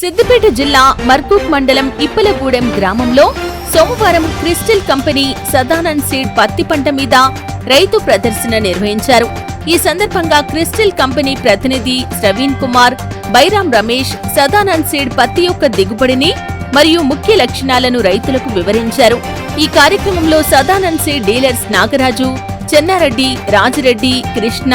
సిద్దిపేట జిల్లా మర్కూక్ మండలం ఇప్పలగూడెం గ్రామంలో సోమవారం క్రిస్టల్ కంపెనీ సదానంద్ సీడ్ పత్తి పంట మీద రైతు ప్రదర్శన నిర్వహించారు. ఈ సందర్భంగా క్రిస్టల్ కంపెనీ ప్రతినిధి ప్రవీణ్ కుమార్ బైరాం రమేష్ సదానంద్ సీడ్ పత్తి యొక్క దిగుబడిని మరియు ముఖ్య లక్షణాలను రైతులకు వివరించారు. ఈ కార్యక్రమంలో Sadanand seed dealers Nagaraju Chennareddy Rajireddy Krishna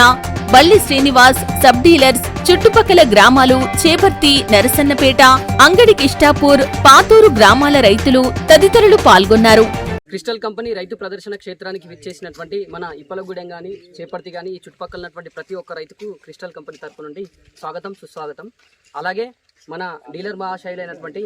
Balli Srinivas sub dealers చుట్టుపక్కల గ్రామాలు చేపర్తి నరసన్నపేట అంగడి కిష్టాపూర్ పాతూరు గ్రామాల రైతులు తదితరులు పాల్గొన్నారు. క్రిస్టల్ కంపెనీ రైతు ప్రదర్శన క్షేత్రానికి విచ్చేసినటువంటి మన ఇప్పలగూడెం కానీ చేపర్తి కానీ ఈ చుట్టుపక్కల ఉన్నటువంటి ప్రతి ఒక్క రైతుకు క్రిస్టల్ కంపెనీ తరపు నుండి స్వాగతం సుస్వాగతం. అలాగే మన డీలర్ మహాశైలైనటువంటి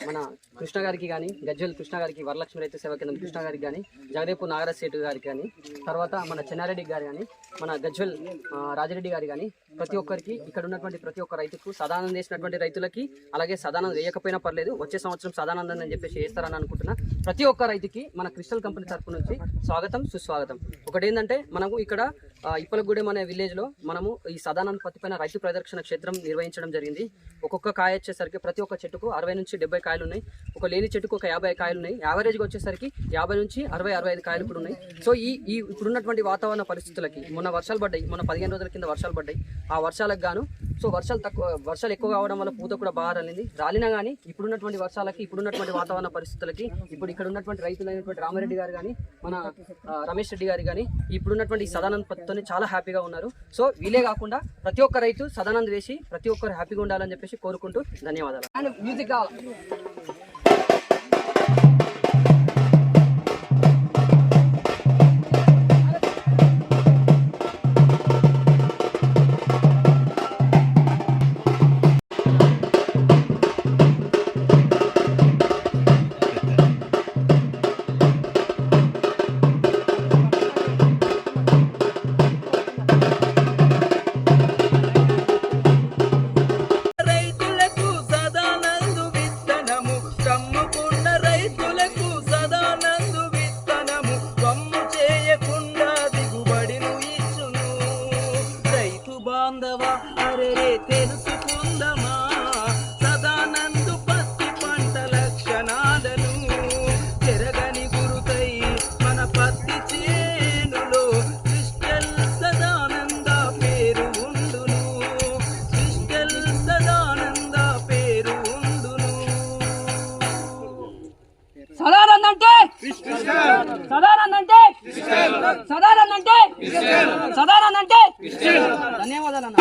మన కృష్ణ గారికి కానీ గజ్జల్ కృష్ణ గారికి వరలక్ష్మి రైతు సేవా కేంద్రం కృష్ణ గారికి కానీ జగదేపు నాగరాజ్ గారికి కానీ తర్వాత మన చెన్నారెడ్డి గారి కానీ మన గజ్వల్ ఆ, రాజిరెడ్డి గారి కానీ ప్రతి ఒక్కరికి ఇక్కడ ఉన్నటువంటి ప్రతి ఒక్క రైతుకు సదానందం చేసినటువంటి రైతులకి అలాగే సదానందం వేయకపోయినా పర్లేదు వచ్చే సంవత్సరం సదానందం అని చెప్పేసి వేస్తారని అనుకుంటున్నా. ప్రతి ఒక్క రైతుకి మన క్రిస్టల్ కంపెనీ తరపు నుంచి స్వాగతం సుస్వాగతం. ఒకటేందంటే మనకు ఇక్కడ ఇప్పలగూడెం అనే విలేజ్లో మనము ఈ సదానంద పత్తి పైన రైతు ప్రదర్శన క్షేత్రం నిర్వహించడం జరిగింది. ఒక్కొక్క కాయ వచ్చేసరికి ప్రతి ఒక్క చెట్టుకు అరవై నుంచి డెబ్బై కాయలు ఉన్నాయి ఒక లేని చెట్టుకు ఒక యాభై కాయలు ఉన్నాయి యావరేజ్గా వచ్చేసరికి యాభై నుంచి అరవై అరవై ఐదు కాయలు కూడా ఉన్నాయి. సో ఈ ఈ ఇప్పుడున్నటువంటి వాతావరణ పరిస్థితులకి మొన్న వర్షాలు పడ్డాయి. మొన్న పదిహేను రోజుల కింద వర్షాలు పడ్డాయి. ఆ వర్షాలకు గాను సో వర్షాలు తక్కువ వర్షాలు ఎక్కువ కావడం వల్ల పూత కూడా బాగా రాలింది. రాలినా కానీ ఇప్పుడున్నటువంటి వర్షాలకి ఇప్పుడున్నటువంటి వాతావరణ పరిస్థితులకి ఇప్పుడు ఇక్కడ ఉన్నటువంటి రైతులైనటువంటి రామారెడ్డి గారు కానీ మన రమేష్ రెడ్డి గారు కానీ ఇప్పుడున్నటువంటి సదానంద్ పత్తితో చాలా హ్యాపీగా ఉన్నారు. సో వీలే కాకుండా ప్రతి ఒక్క రైతు సదానంద్ వేసి ప్రతి ఒక్కరు హ్యాపీగా ఉండాలని చెప్పేసి కోరుకుంటూ ధన్యవాదాలు. And music it is. Tennessee. Sadanand అంటే సదానంద్ అంటే ధన్యవాదాలు అన్న